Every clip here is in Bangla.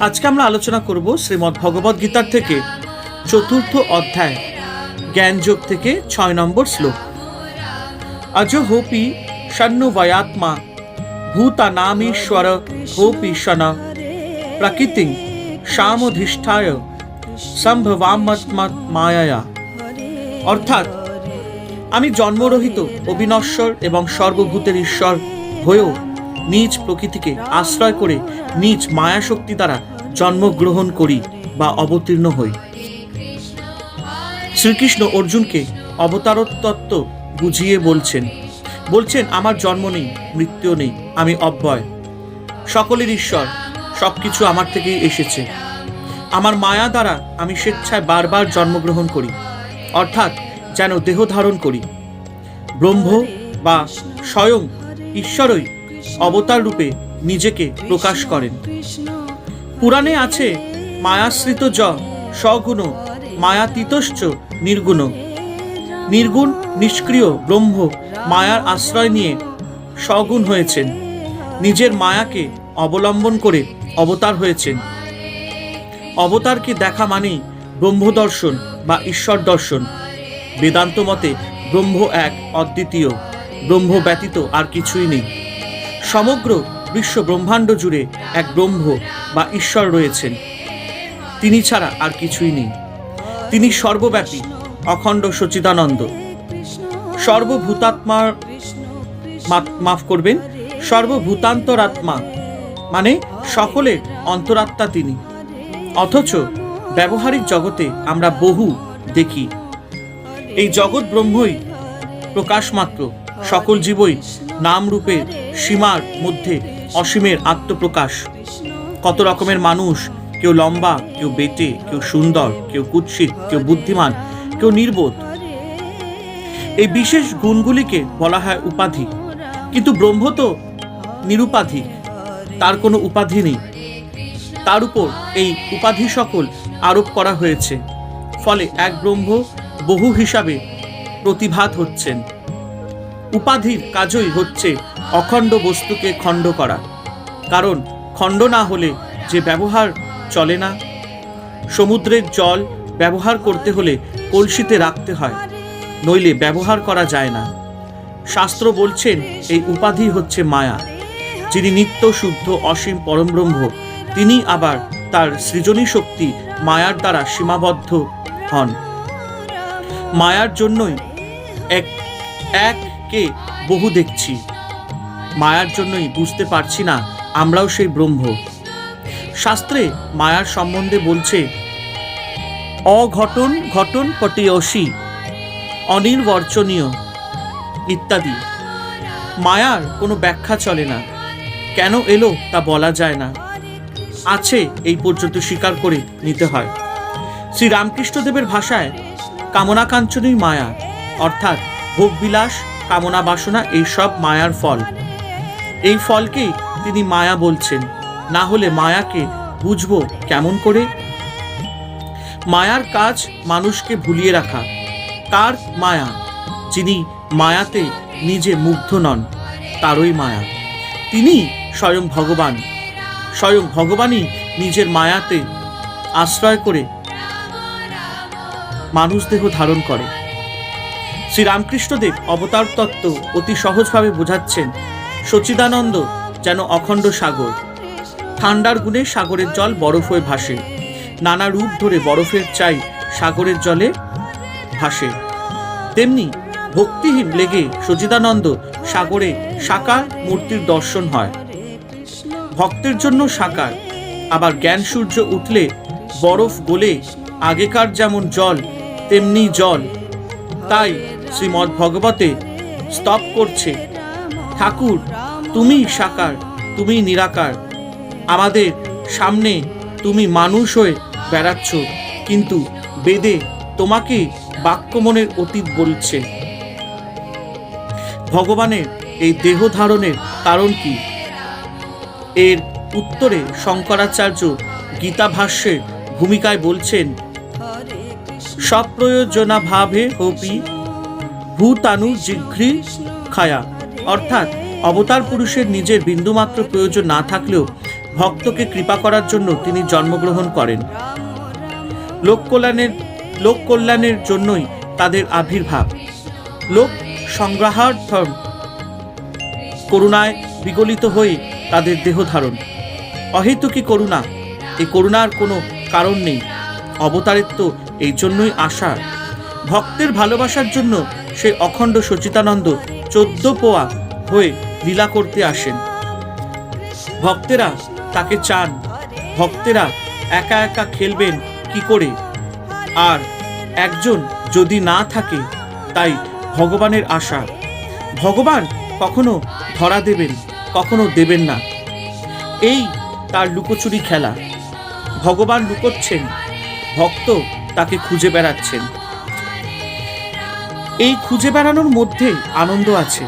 আজকে আমরা আলোচনা করব শ্রীমদ্ ভগবদ গীতার থেকে চতুর্থ অধ্যায়, জ্ঞানযোগ থেকে ছয় নম্বর শ্লোক। অজ হোপি সন্নুবয়াত্মা ভূতানামীশ্বর হোপি শন, প্রকৃতিং সামধিষ্ঠায় সম্ভবামৎমৎ মায়া অর্থাৎ, আমি জন্মরহিত, অবিনশ্বর এবং সর্বভূতের ঈশ্বর হয়েও নিজ প্রকৃতিকে আশ্রয় করে নিজ মায়া শক্তি দ্বারা জন্মগ্রহণ করি বা অবতীর্ণ হই। শ্রীকৃষ্ণ অর্জুনকে অবতারতত্ত্ব বুঝিয়ে বলছেন বলছেন, আমার জন্ম নেই মৃত্যু নেই, আমি অব্যয়। সকলের ঈশ্বর সব কিছু আমার থেকেই এসেছে। আমার মায়া দ্বারা আমি স্বেচ্ছায় বারবার জন্মগ্রহণ করি, অর্থাৎ যেন দেহ ধারণ করি। ব্রহ্ম বা স্বয়ং ঈশ্বরই অবতার রূপে নিজেকে প্রকাশ করেন। পুরাণে আছে, মায়াশ্রিত জ সগুণ মায়াতীতশ্চ, নির্গুণ। নির্গুণ, নিষ্ক্রিয়, ব্রহ্ম, মায়ার আশ্রয় নিয়ে সগুণ হয়েছেন। নিজের মায়াকে অবলম্বন করে অবতার হয়েছেন। অবতারকে দেখা মানেই ব্রহ্মদর্শন বা ঈশ্বর দর্শন বেদান্ত মতে ব্রহ্ম এক অদ্বিতীয়, ব্রহ্ম ব্যতীত আর কিছুই নেই। সমগ্র বিশ্ব ব্রহ্মাণ্ড জুড়ে এক ব্রহ্ম বা ঈশ্বর রয়েছেন। তিনি ছাড়া আর কিছুই নেই। তিনি সর্বব্যাপী, অখণ্ড সচিদানন্দ। সর্বভূতাত্মার মাফ করবেন, সর্বভূতান্তরাত্মা মানে সকলের অন্তরাত্মা তিনি। অথচ ব্যবহারিক জগতে আমরা বহু দেখি। এই জগৎ ব্রহ্মই প্রকাশ মাত্র সকল জীবই নাম রূপের সীমার মধ্যে অসীমের আত্মপ্রকাশ। কত রকমের মানুষ, কেউ লম্বা, কেউ বেটে, কেউ সুন্দর, কেউ কুৎসিত, কেউ বুদ্ধিমান, কেউ নির্বোধ। এই বিশেষ গুণগুলিকে বলা হয় উপাধি। কিন্তু ব্রহ্ম তো নিরুপাধি। তার কোনো উপাধি নেই। তার উপর এই উপাধি সকল আরোপ করা হয়েছে। ফলে এক ব্রহ্ম বহু হিসাবে প্রতিভাত হচ্ছেন। উপাধির কাজই হচ্ছে অখণ্ড বস্তুকে খণ্ড করা। কারণ খণ্ড না হলে যে ব্যবহার চলে না। সমুদ্রের জল ব্যবহার করতে হলে কলসিতে রাখতে হয়, নইলে ব্যবহার করা যায় না। শাস্ত্র বলছেন, এই উপাধি হচ্ছে মায়া। যিনি নিত্য শুদ্ধ অসীম পরমব্রহ্ম, তিনি আবার তার সৃজনী শক্তি মায়ার দ্বারা সীমাবদ্ধ হন। মায়ার জন্যই এক এককে বহু দেখছি। মায়ার জন্যই বুঝতে পারছি না, আমরাও সেই ব্রহ্ম। শাস্ত্রে মায়ার সম্বন্ধে বলছে, অঘটন ঘটন পটিয়সী অনির্বর্চনীয় ইত্যাদি। মায়ার কোনো ব্যাখ্যা চলে না। কেন এলো তা বলা যায় না। আছে এই পর্যন্ত স্বীকার করে নিতে হয়। শ্রী রামকৃষ্ণদেবের ভাষায় কামনাকাঞ্চনই মায়া। অর্থাৎ ভোগবিলাস, কামনা বাসনা, এইসব মায়ার ফল। এই ফলকেই তিনি মায়া বলছেন? না হলে মায়াকে বুঝব কেমন করে? মায়ার কাজ মানুষকে ভুলিয়ে রাখা। কার মায়া? যিনি মায়াতে নিজে মুগ্ধ নন, তারই মায়া। তিনি স্বয়ং ভগবান। স্বয়ং ভগবানই নিজের মায়াতে আশ্রয় করে মানুষ দেহ ধারণ করে। শ্রীরামকৃষ্ণদেব অবতার তত্ত্ব অতি সহজভাবে বোঝাচ্ছেন সচিদানন্দ যেন অখণ্ড সাগর। ঠান্ডার গুণে সাগরের জল বরফ হয়ে ভাসে। নানা রূপ ধরে বরফের চাই সাগরের জলে ভাসে। তেমনি ভক্তিহীন লেগে সচিদানন্দ সাগরে সাকার মূর্তির দর্শন হয়। ভক্তের জন্য সাকার, আবার জ্ঞান সূর্য উঠলে বরফ গলে আগেকার যেমন জল, তেমনি জল। তাই শ্রীমদ্ ভগবতে স্তব করছে ঠাকুর, তুমি সাকার, তুমি নিরাকার। আমাদের সামনে তুমি মানুষ হয়ে বেড়াচ্ছ, কিন্তু বেদে তোমাকে বাক্যমনের অতীত বলছে। ভগবানের এই দেহ ধারণের কারণ কি? এর উত্তরে শঙ্করাচার্য গীতা ভাষ্যের ভূমিকায় বলছেন সপ্রয়োজনা ভাবে হপি ভূতানু জিঘ্রি খায়া অর্থাৎ অবতার পুরুষের নিজের বিন্দুমাত্র প্রয়োজন না থাকলেও ভক্তকে কৃপা করার জন্য তিনি জন্মগ্রহণ করেন। লোক কল্যাণের লোক কল্যাণের জন্যই তাদের আবির্ভাব। লোক সংগ্রহার্থম করুণায় বিগলিত হয়ে তাদের দেহ ধারণ। অহেতুকি করুণা? এই করুণার কোনো কারণ নেই। অবতারের তো এই জন্যই আশা। ভক্তের ভালোবাসার জন্য সে অখণ্ড সচিতানন্দ চোদ্দ পোয়া হয়ে লীলা করতে আসেন। ভক্তেরা তাকে চান। ভক্তেরা একা একা খেলবেন কি করে? আর একজন যদি না থাকে, তাই ভগবানের আশা। ভগবান কখনো ধরা দেবেন, কখনো দেবেন না। এই তার লুকোচুরি খেলা। ভগবান লুকোচ্ছেন। ভক্ত তাকে খুঁজে বেড়াচ্ছেন। এই খুঁজে বেড়ানোর মধ্যে আনন্দ আছে।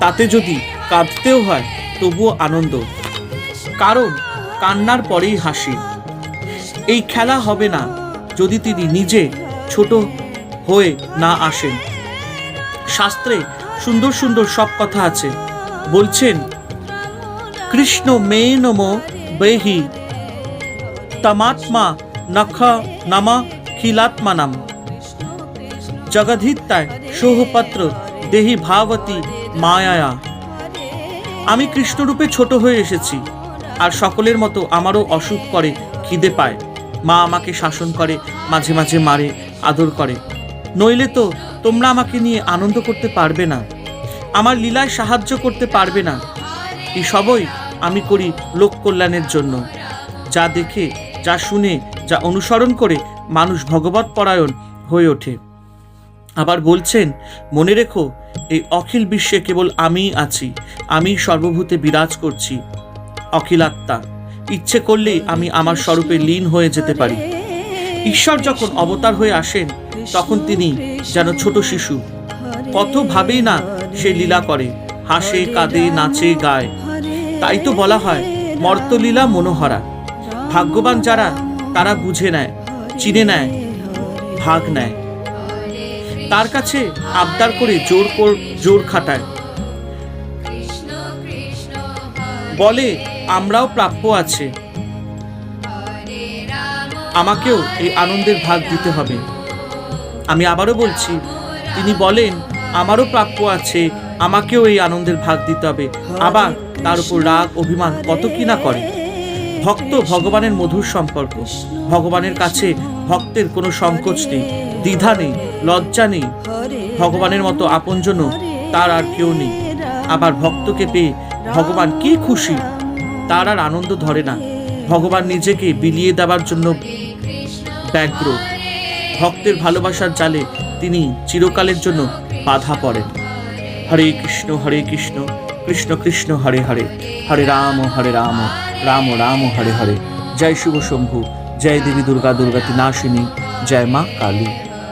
তাতে যদি কাঁদতেও হয়, তবুও আনন্দ। কারণ কান্নার পরেই হাসি। এই খেলা হবে না যদি তিনি নিজে ছোট হয়ে না আসেন। শাস্ত্রে সুন্দর সুন্দর সব কথা আছে। বলছেন, কৃষ্ণ মে নম বেহি, তমাত্মা নখ নমা খিলাত্মানাম। জগধিত্যায় সৌহপত্র দেহি ভাবতী মায়ায়া। আমি কৃষ্ণরূপে ছোট হয়ে এসেছি আর সকলের মতো আমারও অসুখ করে, খিদে পায়। মা আমাকে শাসন করে, মাঝে মাঝে মারে, আদর করে। নইলে তো তোমরা আমাকে নিয়ে আনন্দ করতে পারবে না। আমার লীলায় সাহায্য করতে পারবে না। এই সবই আমি করি লোক কল্যাণের জন্য। যা দেখে, যা শুনে, যা অনুসরণ করে মানুষ ভগবত পরায়ণ হয়ে ওঠে। আবার বলছেন, মনে রেখো, এই অখিল বিশ্বে কেবল আমিই আছি আমি সর্বভূতে বিরাজ করছি অখিলাত্মা ইচ্ছে করলেই আমি আমার স্বরূপে লীন হয়ে যেতে পারি। ঈশ্বর যখন অবতার হয়ে আসেন, তখন তিনি যেন ছোট শিশু। কত ভাবেই না সে লীলা করে, হাসে, কাঁদে, নাচে, গায়। তাই তো বলা হয়, মর্তলীলা মনোহরা। ভাগ্যবান যারা, তারা বুঝে নেয়, চিনে নেয়, ভাগ নেয়। তার কাছে আবদার করে জোর জোর খাটায়। বলে, আমরাও প্রাপ্য আছে। আমাকেও এই আনন্দের ভাগ দিতে হবে। আমি আবারও বলছি, তিনি বলেন, আমারও প্রাপ্য আছে, আমাকেও এই আনন্দের ভাগ দিতে হবে। আবার তার উপর রাগ, অভিমান কত কি না করে। ভক্ত ভগবানের মধুর সম্পর্ক। ভগবানের কাছে ভক্তের কোনো সংকোচ নেই, দ্বিধা নেই, লজ্জা নেই। ভগবানের মতো আপনজনও তার আর কেউ নেই। আবার ভক্তকে পেয়ে ভগবান কি খুশি, তার আর আনন্দ ধরে না। ভগবান নিজেকে বিলিয়ে দেওয়ার জন্য ব্যগ্র। ভক্তের ভালোবাসার জালে তিনি চিরকালের জন্য বাধা পড়েন। হরে কৃষ্ণ হরে কৃষ্ণ কৃষ্ণ কৃষ্ণ, হরে হরে। হরে রাম হরে রাম। রাম রাম হরে হরে। জয় শুভ শম্ভু। জয় দেবী দুর্গা দুর্গা তিনাশিনী জয় মা কালী।